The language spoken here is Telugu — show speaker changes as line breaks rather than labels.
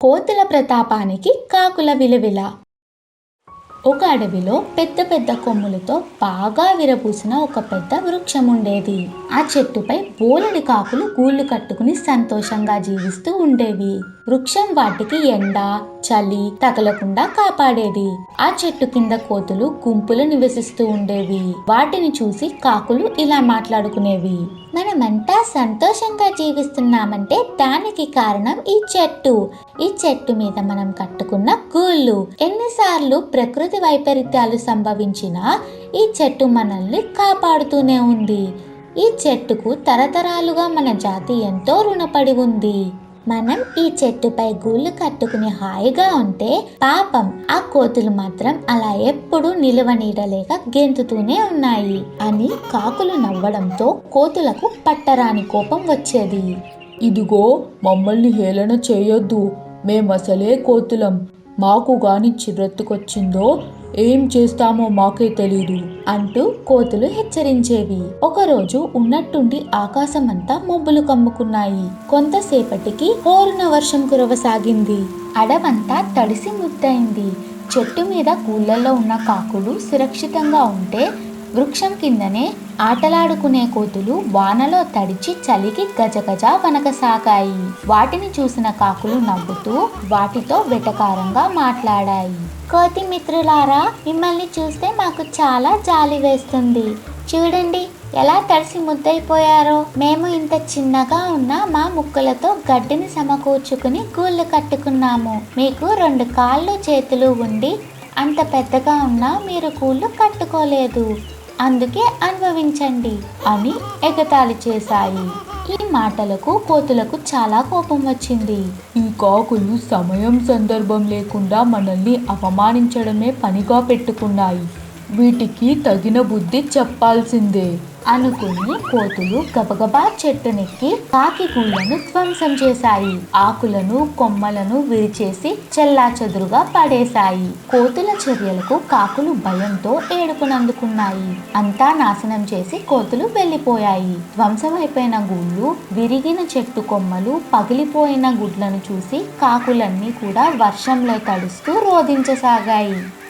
కోతుల ప్రతాపానికి కాకుల విలువిల. ఒక అడవిలో పెద్ద పెద్ద కొమ్ములతో బాగా విరబూసిన ఒక పెద్ద వృక్షం ఉండేది ఆ చెట్టుపై బోలెడి కాకులు గూళ్ళు కట్టుకుని సంతోషంగా జీవిస్తూ ఉండేవి. వృక్షం వాటికి ఎండ చలి తగలకుండా కాపాడేది. ఆ చెట్టు కింద కోతులు గుంపులు నివసిస్తూ ఉండేవి. వాటిని చూసి కాకులు ఇలా మాట్లాడుకునేవి. మనమంతా సంతోషంగా జీవిస్తున్నామంటే దానికి కారణం ఈ చెట్టు. ఈ చెట్టు మీద మనం కట్టుకున్న గూళ్ళు. ఎన్నిసార్లు ప్రకృతి వైపరీత్యాలు సంభవించినా ఈ చెట్టు మనల్ని కాపాడుతూనే ఉంది. ఈ చెట్టుకు తరతరాలుగా మన జాతి ఎంతో రుణపడి ఉంది. మనం ఈ చెట్టుపై గూళ్ళు కట్టుకుని హాయిగా ఉంటే పాపం ఆ కోతులు మాత్రం అలా ఎప్పుడూ నిలువ నీడలేక గెంతుతూనే ఉన్నాయి అని కాకులు నవ్వడంతో కోతులకు పట్టరాని కోపం వచ్చేది.
ఇదిగో మమ్మల్ని హేళన చేయొద్దు. మేమసలే కోతులం. మాకు గాని చిరెత్తుకొచ్చిందో ఏం చేస్తామో మాకే తెలీదు
అంటూ కోతులు హెచ్చరించేవి. ఒకరోజు ఉన్నట్టుండి ఆకాశమంతా మబ్బులు కమ్ముకున్నాయి. కొంతసేపటికి హోరున వర్షం కురవసాగింది. అడవంతా తడిసి ముద్దయింది. చెట్టు మీద కూళ్ళల్లో ఉన్న కాకులు సురక్షితంగా ఉంటే వృక్షం కిందనే ఆటలాడుకునే కోతులు వానలో తడిచి చలికి గజగజ వనకసాగాయి వాటిని చూసిన కాకులు నవ్వుతూ వాటితో వెటకారంగా మాట్లాడాయి. కోతి మిత్రులారా మిమ్మల్ని చూస్తే మాకు చాలా జాలి వేస్తుంది. చూడండి ఎలా తడిసి ముద్దయిపోయారో. మేము ఇంత చిన్నగా ఉన్న మా ముక్కలతో గడ్డిని సమకూర్చుకుని గూళ్ళు కట్టుకున్నాము. మీకు రెండు కాళ్ళు చేతులు ఉండి అంత పెద్దగా ఉన్నా మీరు కూళ్ళు కట్టుకోలేదు. అందుకే అనుభవించండి అని ఎగతాళి చేశాయి. ఈ మాటలకు కోతులకు చాలా కోపం వచ్చింది.
ఈ కాకులు సమయం సందర్భం లేకుండా మనల్ని అవమానించడమే పనిగా పెట్టుకున్నాయి. వీటికి తగిన బుద్ధి చెప్పాల్సిందే
అనుకుని కోతులు గబగబా చెట్టునెక్కి కాకి గూళ్ళను ధ్వంసం చేశాయి. ఆకులను కొమ్మలను విరిచేసి చెల్లా చెదురుగా పడేశాయి. కోతుల చర్యలకు కాకులు భయంతో ఏడుపునందుకున్నాయి. అంతా నాశనం చేసి కోతులు వెళ్ళిపోయాయి. ధ్వంసమైపోయిన గూళ్ళు విరిగిన చెట్టు కొమ్మలు పగిలిపోయిన గుడ్లను చూసి కాకులన్నీ కూడా వర్షంలో తడుస్తూ రోధించసాగాయి.